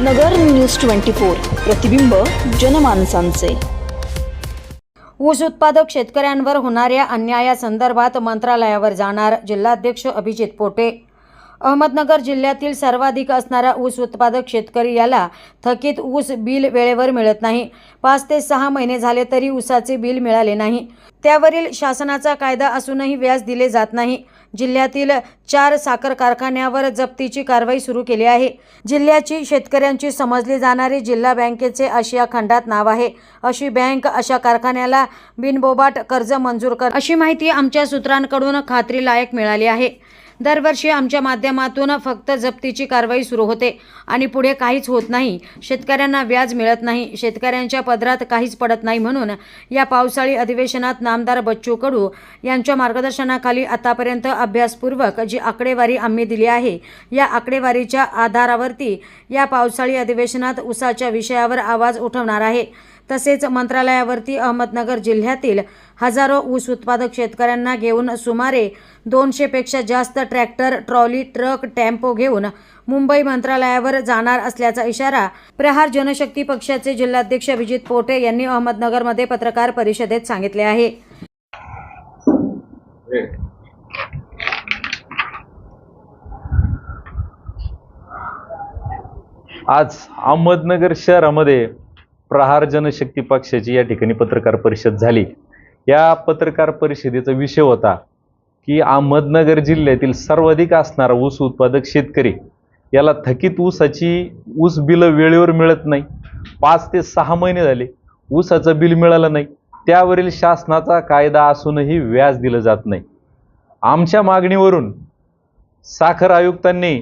नगर news twenty four प्रतिबिंब जनमानसांचे. ऊस उत्पादक शेतकऱ्यांवर होणाऱ्या अन्यायासंदर्भात मंत्रालयावर जाणार जिल्हाध्यक्ष अभिजित पोटे. अहमदनगर जिल्ह्यातील सर्वाधिक असणारा ऊस उत्पादक शेतकरी याला थकीत ऊस बिल वेळेवर मिळत नाही. पाच ते सहा महिने झाले तरी ऊसाचे बिल मिळाले नाही. त्यावरील शासनाचा कायदा असूनही व्याज दिले जात नाही. जिल्ह्यातील चार साखर कारखान्यावर जप्तीची कारवाई सुरू केली आहे. जिल्ह्याची शेतकऱ्यांची समजली जाणारी जिल्हा बँकेचे आशिया खंडात नाव आहे. अशी बँक अशा कारखान्याला बिनबोबाट कर्ज मंजूर कर अशी माहिती आमच्या सूत्रांकडून खात्रीलायक मिळाली आहे. दरवर्षी आमच्या माध्यमातून फक्त जप्तीची कारवाई सुरू होते. आणि पुढे काहीच होत नाही. शेतकऱ्यांना व्याज मिळत नाही. शेतकऱ्यांच्या पदरात काहीच पडत नाही म्हणून या पावसाळी अधिवेशनात नामदार बच्चू कडू यांच्या मार्गदर्शनाखाली आतापर्यंत अभ्यासपूर्वक जी आकडेवारी आम्ही दिली आहे या आकडेवारीच्या आधारावरती या पावसाळी अधिवेशनात उसाच्या विषयावर आवाज उठवणार आहे. तसेच मंत्रालयावरती अहमदनगर जिल्ह्यातील हजारो ऊस उत्पादक शेतकऱ्यांना घेऊन सुमारे दोनशेपेक्षा जास्त ट्रॅक्टर ट्रॉली ट्रक टेम्पो घेऊन मुंबई मंत्रालयावर जाणार असल्याचा इशारा प्रहार जनशक्ती पक्षाचे जिल्हाध्यक्ष अभिजित पोटे यांनी अहमदनगरमध्ये पत्रकार परिषदेत सांगितले आहे. आज अहमदनगर शहरामध्ये प्रहार जनशक्ती पक्षाची या ठिकाणी पत्रकार परिषद झाली. या पत्रकार परिषदेचा विषय होता की अहमदनगर जिल्ह्यातील सर्वाधिक असणारा ऊस उत्पादक शेतकरी याला थकीत ऊसाची ऊस बिलं वेळेवर मिळत नाही. पाच ते सहा महिने झाले ऊसाचं बिल मिळालं नाही. त्यावरील शासनाचा कायदा असूनही व्याज दिलं जात नाही. आमच्या मागणीवरून साखर आयुक्तांनी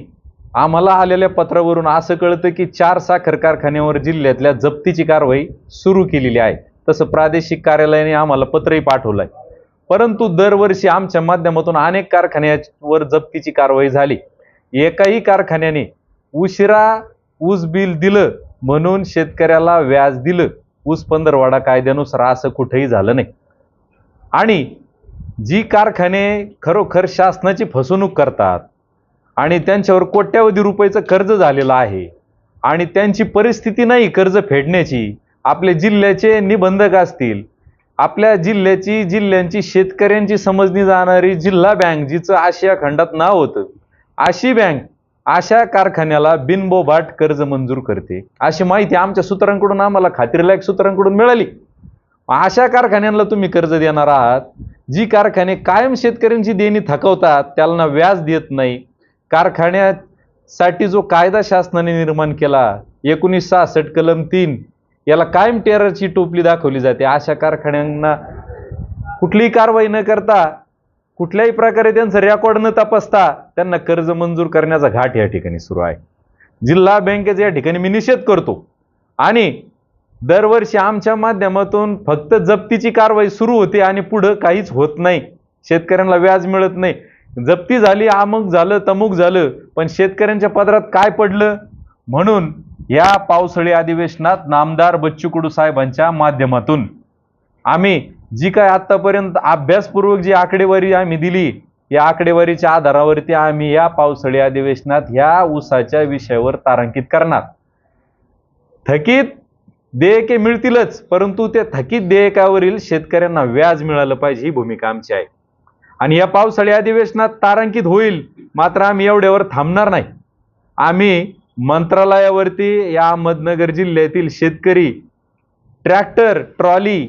आम्हाला आलेल्या पत्रावरून असं कळतं की चार साखर कारखान्यावर जिल्ह्यातल्या जप्तीची कारवाई सुरू केलेली आहे. तसं प्रादेशिक कार्यालयाने आम्हाला पत्रही पाठवलं आहे परंतु दरवर्षी आमच्या माध्यमातून अनेक कारखान्यावर जप्तीची कारवाई झाली. एकाही कारखान्याने उशिरा ऊस बिल दिलं म्हणून शेतकऱ्याला व्याज दिलं. ऊस पंधरवाडा कायद्यानुसार असं कुठेही झालं नाही. आणि जी कारखाने खरोखर शासनाची फसवणूक करतात आणि त्यांच्यावर कोट्यावधी रुपयाचं कर्ज झालेलं आहे. आणि त्यांची परिस्थिती नाही कर्ज फेडण्याची. आपले जिल्ह्याचे निबंधक असतील. आपल्या जिल्ह्याची जिल्ह्यांची शेतकऱ्यांची समजली जाणारी जिल्हा बँक जिचं आशिया खंडात नाव होतं. अशी बँक अशा कारखान्याला बिनबोबाट कर्ज मंजूर करते. अशी माहिती आमच्या सूत्रांकडून आम्हाला खात्रीलायक सूत्रांकडून मिळाली. अशा कारखान्यांना तुम्ही कर्ज देणार आहात. जी कारखाने कायम शेतकऱ्यांची देणी थकवतात त्यांना व्याज देत नाही. कारखान्यासाठी जो कायदा शासनाने निर्माण केला एकोणीस सहासष्ट कलम तीन याला कायम टेररची टोपली दाखवली जाते. अशा कारखान्यांना कुठलीही कारवाई न करता कुठल्याही प्रकारे त्यांचं रेकॉर्ड न तपासता त्यांना कर्ज मंजूर करण्याचा घाट या ठिकाणी सुरू आहे. जिल्हा बँकेचा या ठिकाणी मी निषेध करतो. आणि दरवर्षी आमच्या माध्यमातून फक्त जप्तीची कारवाई सुरू होते आणि पुढं काहीच होत नाही. शेतकऱ्यांना व्याज मिळत नाही. जप्ती झाली अमुक झालं तमुक झालं पण शेतकऱ्यांच्या पदरात काय पडलं? म्हणून या पावसाळी अधिवेशनात नामदार बच्चू कडू साहेबांच्या माध्यमातून आम्ही जी काय आतापर्यंत अभ्यासपूर्वक जी आकडेवारी आम्ही दिली या आकडेवारीच्या आधारावरती आम्ही या पावसाळी अधिवेशनात ह्या ऊसाच्या विषयावर तारांकित करणार. थकीत देयके मिळतीलच परंतु त्या थकीत देयकावरील शेतकऱ्यांना व्याज मिळालं पाहिजे ही भूमिका आमची आहे. आणि या पावसाळी अधिवेशनात तारांकित होईल मात्र आम्ही एवढ्यावर थांबणार नाही. आम्ही मंत्रालयावरती या अहमदनगर जिल्ह्यातील शेतकरी ट्रॅक्टर ट्रॉली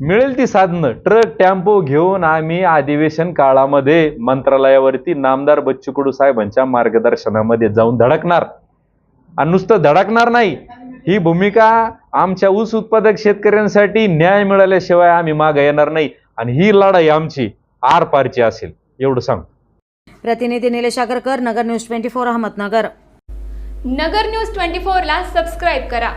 मिळेल ती साधनं ट्रक टेम्पो घेऊन आम्ही अधिवेशन काळामध्ये मंत्रालयावरती नामदार बच्चू कडू साहेबांच्या मार्गदर्शनामध्ये जाऊन धडकणार. आणि नुसतं धडकणार नाही ही भूमिका आमच्या ऊस उत्पादक शेतकऱ्यांसाठी न्याय मिळाल्याशिवाय आम्ही मागे येणार नाही. आणि ही लढाई आमची आर पारची असेल एवढं सांग. प्रतिनिधी Nilesh Agarkar Nagar news twenty four Ahmednagar. Nagar news twenty फोरला सबस्क्राईब करा.